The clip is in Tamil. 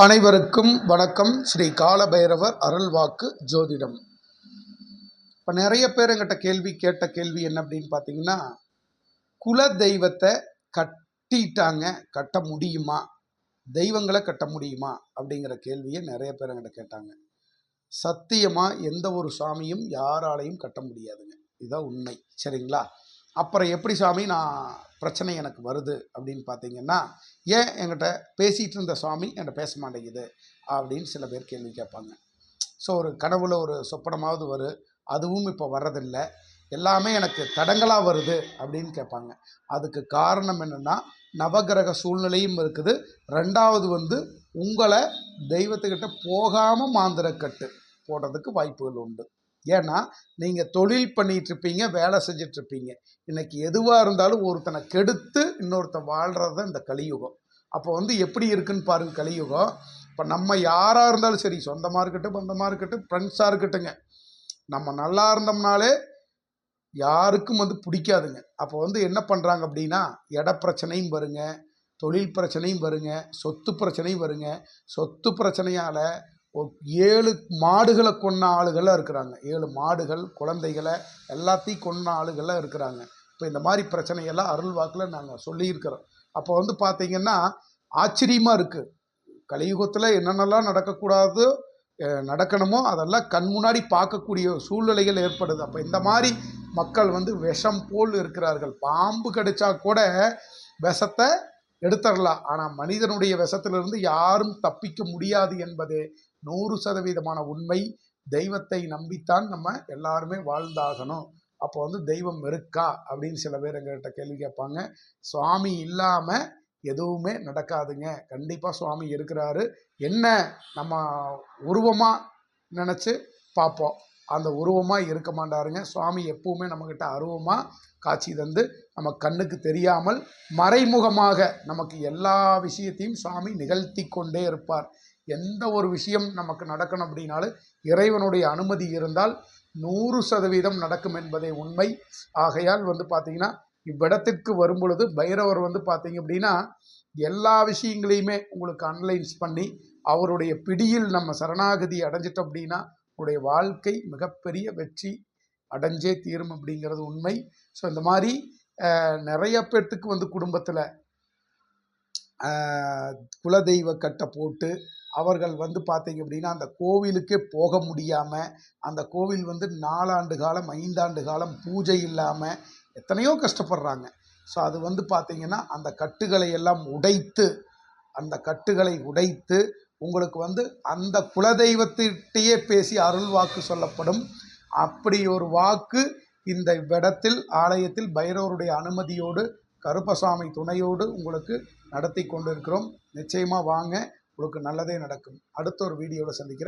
அனைவருக்கும் வணக்கம். ஸ்ரீ காலபைரவர் அருள்வாக்கு ஜோதிடம். இப்போ நிறைய பேர் எங்கிட்ட கேள்வி கேட்ட கேள்வி என்ன அப்படின்னு பார்த்தீங்கன்னா குல தெய்வத்தை கட்டிட்டாங்க கட்ட முடியுமா? தெய்வங்களை கட்ட முடியுமா? அப்படிங்கிற கேள்வியை நிறைய பேர் எங்கிட்ட கேட்டாங்க. சத்தியமாக எந்த ஒரு சாமியும் யாராலையும் கட்ட முடியாதுங்க. இதுதான் உண்மை. சரிங்களா? அப்புறம் எப்படி சாமி நான் பிரச்சனை எனக்கு வருது அப்படின்னு பார்த்தீங்கன்னா ஏன் என்கிட்ட பேசிகிட்டு இருந்த சுவாமி என்கிட்ட பேச மாட்டேங்குது அப்படின்னு சில பேர் கேள்வி கேட்பாங்க. ஸோ ஒரு கனவுல ஒரு சொப்பனமாவது வரும் அதுவும் இப்போ வர்றதில்லை. எல்லாமே எனக்கு தடங்களாக வருது அப்படின்னு கேட்பாங்க. அதுக்கு காரணம் என்னென்னா நவகிரக சூழ்நிலையும் இருக்குது. ரெண்டாவது வந்து உங்களை தெய்வத்துக்கிட்ட போகாமல் மாந்திரக்கட்டு போடுறதுக்கு வாய்ப்புகள் உண்டு. ஏன்னா நீங்கள் தொழில் பண்ணிட்டு இருப்பீங்க வேலை செஞ்சுட்டு இருப்பீங்க இன்னைக்கு எதுவாக இருந்தாலும் ஒருத்தனை கெடுத்து இன்னொருத்தன் வாழ்கிறது தான் இந்த கலியுகம். அப்போ வந்து எப்படி இருக்குன்னு பாருங்க கலியுகம். இப்போ நம்ம யாராக இருந்தாலும் சரி சொந்தமாக இருக்கட்டும் பந்தமாக இருக்கட்டும் ஃப்ரெண்ட்ஸாக இருக்கட்டுங்க நம்ம நல்லா இருந்தோம்னாலே யாருக்கும் வந்து பிடிக்காதுங்க. அப்போ வந்து என்ன பண்ணுறாங்க அப்படின்னா இட பிரச்சனையும் வருங்க தொழில் பிரச்சனையும் வருங்க சொத்து பிரச்சனையும் வருங்க. சொத்து பிரச்சனையால் ஏழு மாடுகளை கொன்ன ஆளுகளாக இருக்கிறாங்க. ஏழு மாடுகள் குழந்தைகளை எல்லாத்தையும் கொன்ன ஆளுகளாக இருக்கிறாங்க. இப்போ இந்த மாதிரி பிரச்சனையெல்லாம் அருள் வாக்கில் நாங்கள் சொல்லியிருக்கிறோம். அப்போ வந்து பார்த்தீங்கன்னா ஆச்சரியமாக இருக்குது கலியுகத்தில் என்னென்னலாம் நடக்கக்கூடாது நடக்கணுமோ அதெல்லாம் கண் முன்னாடி பார்க்கக்கூடிய சூழ்நிலைகள் ஏற்படுது. அப்போ இந்த மாதிரி மக்கள் வந்து விஷம் போல் இருக்கிறார்கள். பாம்பு கடிச்சா கூட விஷத்தை எடுத்துடலாம். ஆனால் மனிதனுடைய விஷத்திலிருந்து யாரும் தப்பிக்க முடியாது என்பதே நூறு சதவீதமான உண்மை தெய்வத்தை நம்பித்தான் நம்ம எல்லாருமே வாழ்ந்தாகணும். அப்போ வந்து தெய்வம் இருக்கா? அப்படின்னு சில பேர் எங்ககிட்ட கேள்வி கேட்பாங்க. சுவாமி இல்லாமல் எதுவுமே நடக்காதுங்க. கண்டிப்பாக சுவாமி இருக்கிறாரு. என்ன நம்ம உருவமாக நினச்சி பார்ப்போம். அந்த உருவமாக இருக்க மாட்டாருங்க. சுவாமி எப்பவுமே நம்மக்கிட்ட அருவமாக காட்சி தந்து நம்ம கண்ணுக்கு தெரியாமல் மறைமுகமாக நமக்கு எல்லா விஷயத்தையும் சுவாமி நிகழ்த்தி கொண்டே இருப்பார். எந்த ஒரு விஷயம் நமக்கு நடக்கணும் அப்படின்னாலும் இறைவனுடைய அனுமதி இருந்தால் நூறு சதவீதம் நடக்கும் என்பதே உண்மை. ஆகையால் வந்து பார்த்தீங்கன்னா இவ்விடத்திற்கு வரும் பொழுது பைரவர் வந்து பார்த்தீங்க அப்படின்னா எல்லா விஷயங்களையுமே உங்களுக்கு அனலைஸ் பண்ணி அவருடைய பிடியில் நம்ம சரணாகதி அடைஞ்சிட்டோம் அப்படின்னா உங்களுடைய வாழ்க்கை மிகப்பெரிய வெற்றி அடைஞ்சே தீரும் அப்படிங்கிறது உண்மை. ஸோ இந்த மாதிரி நிறைய பேர்த்துக்கு வந்து குடும்பத்தில் குலதெய்வ கட்டை போட்டு அவர்கள் வந்து பார்த்தீங்க அப்படின்னா அந்த கோவிலுக்கே போக முடியாமல் அந்த கோவில் வந்து நாலாண்டு காலம் ஐந்தாண்டு காலம் பூஜை இல்லாமல் எத்தனையோ கஷ்டப்படுறாங்க. ஸோ அது வந்து பார்த்தீங்கன்னா அந்த கட்டுகளை எல்லாம் உடைத்து அந்த கட்டுகளை உடைத்து உங்களுக்கு வந்து அந்த குலதெய்வத்திட்டையே பேசி அருள் வாக்கு சொல்லப்படும். அப்படி ஒரு வாக்கு இந்த இடத்தில் ஆலயத்தில் பைரவருடைய அனுமதியோடு கருப்பசாமி துணையோடு உங்களுக்கு நடத்தி கொண்டிருக்கிறோம். நிச்சயமாக வாங்க உங்களுக்கு நல்லதே நடக்கும். அடுத்த ஒரு வீடியோவில் சந்திக்கிறேன்.